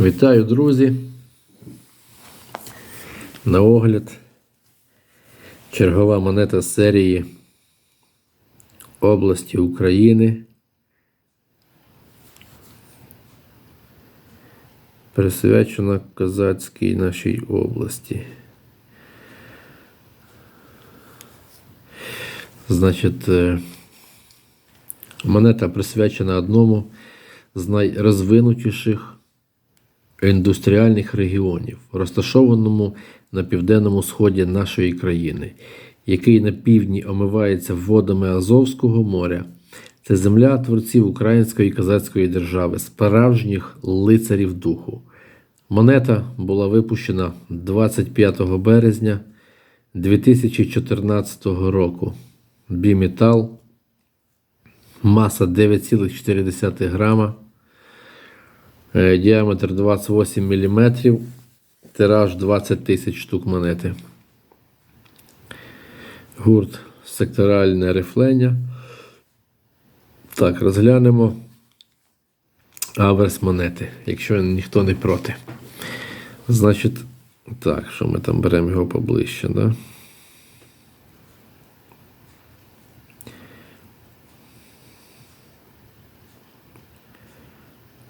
Вітаю, друзі. На огляд. Чергова монета серії області України. Присвячена козацькій нашій області. Значить, е, монета присвячена одному з найрозвинутіших індустріальних регіонів, розташованому на південному сході нашої країни, який на півдні омивається водами Азовського моря. Це земля творців Української козацької держави, справжніх лицарів духу. Монета була випущена 25 березня 2014 року. Біметал, маса 9,4 грама. Е, Діаметр 28 мм, тираж 20 тисяч штук монети. Гурт секторальне рифлення. Так, розглянемо аверс монети, якщо ніхто не проти. Значить, так, що ми там беремо його поближче, да?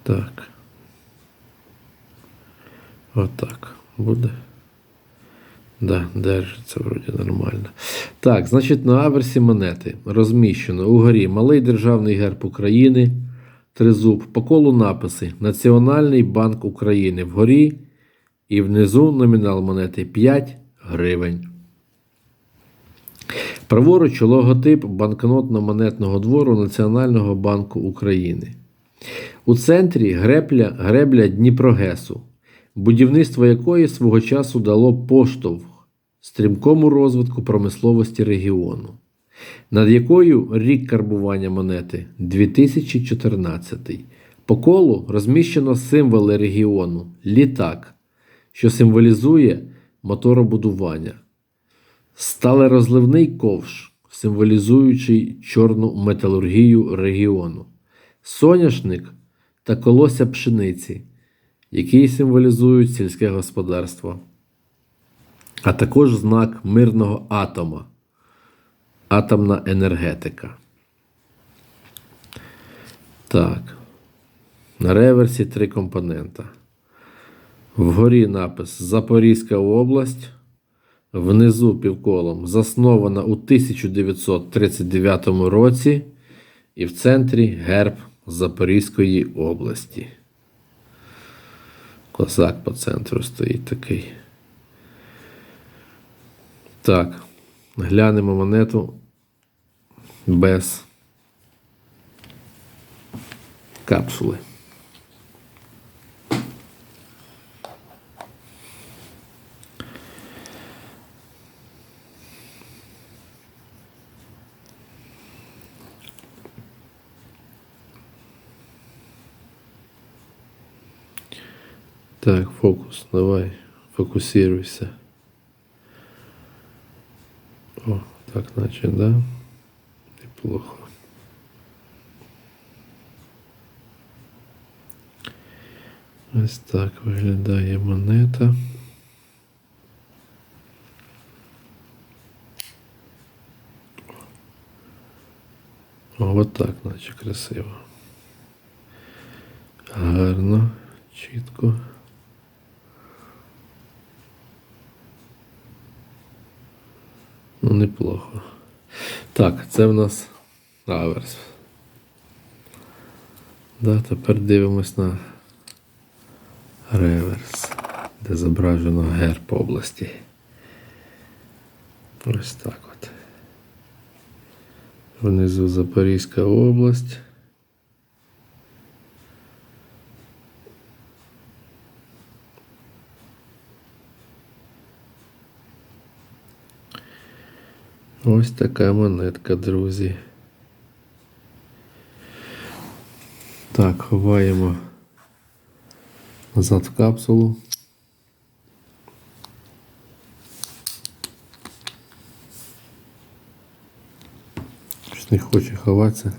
Так. Отак буде. Да, держиться вроді нормально. Так, значить, на аверсі монети розміщено угорі малий державний герб України, тризуб, по колу написи Національний банк України вгорі і внизу номінал монети 5 гривень. Праворуч логотип банкнотно-монетного двору Національного банку України. У центрі гребля, гребля Дніпрогесу, будівництво якої свого часу дало поштовх стрімкому розвитку промисловості регіону, над якою рік карбування монети 2014. По колу розміщено символи регіону літак, що символізує моторобудування, сталерозливний ковш, символізуючий чорну металургію регіону, соняшник та колося пшениці, які символізують сільське господарство, а також знак мирного атома, атомна енергетика. Так. На реверсі три компонента. Вгорі напис Запорізька область. Внизу півколом заснована у 1939 році. І в центрі герб Запорізької області. Козак по центру стоїть такий. Так, глянемо монету без капсули. Так, фокус, давай, фокусируйся. О, так, значит, да? Неплохо. Ось так виглядає монета. О, от так, наче красиво. Гарно, чітко. Неплохо. Так, це в нас аверс. Да, тепер дивимось на реверс, де зображено герб області. Ось так от. Внизу Запорізька область. Ось така монетка, друзі. Так, ховаємо назад в капсулу. Щось не хоче ховатися.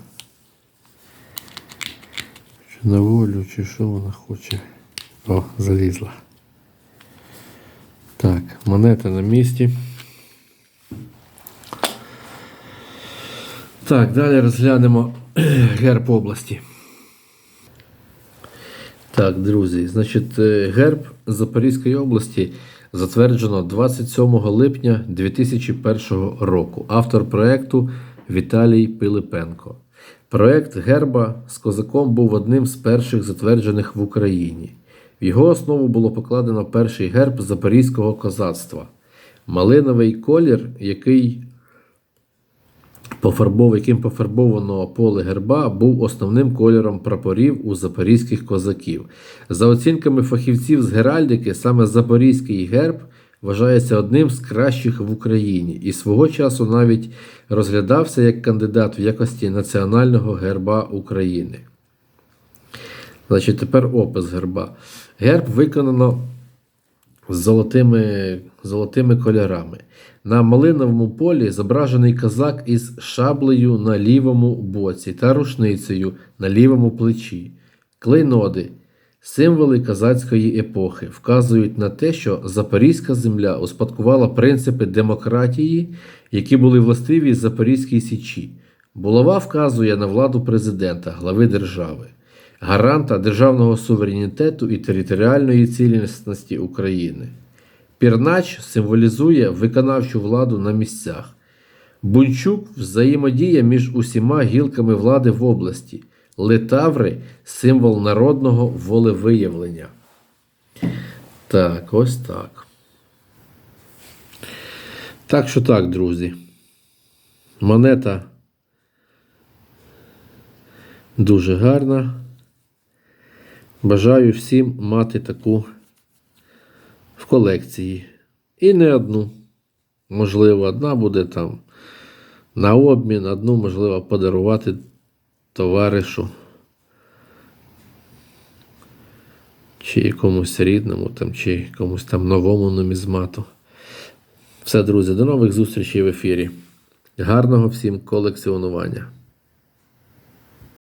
Чи на волю, чи що вона хоче. О, залізла. Так, монета на місці. Так, далі розглянемо герб області. Так, друзі, значить, е, герб Запорізької області затверджено 27 липня 2001 року. Автор проекту Віталій Пилипенко. Проект герба з козаком був одним з перших затверджених в Україні. В його основу було покладено перший герб запорізького козацтва. Малиновий колір, який пофарбов, яким пофарбовано поле герба, був основним кольором прапорів у запорізьких козаків. За оцінками фахівців з геральдики, саме запорізький герб вважається одним з кращих в Україні і свого часу навіть розглядався як кандидат в якості національного герба України. Значить, тепер опис герба. Герб виконано з золотими, золотими кольорами. На малиновому полі зображений козак із шаблею на лівому боці та рушницею на лівому плечі. Клейноди, символи козацької епохи, вказують на те, що Запорізька земля успадкувала принципи демократії, які були властиві Запорізькій Січі. Булава вказує на владу президента, глави держави, гаранта державного суверенітету і територіальної цілісності України. Пірнач символізує виконавчу владу на місцях. Бунчук взаємодія між усіма гілками влади в області. Литаври символ народного волевиявлення. Так, ось так. Так що так, друзі. Монета дуже гарна. Бажаю всім мати таку в колекції. І не одну. Можливо, одна буде там на обмін, одну, можливо, подарувати товаришу. Чи якомусь рідному, там, чи комусь там новому нумізмату. Все, друзі, до нових зустрічей в ефірі. Гарного всім колекціонування!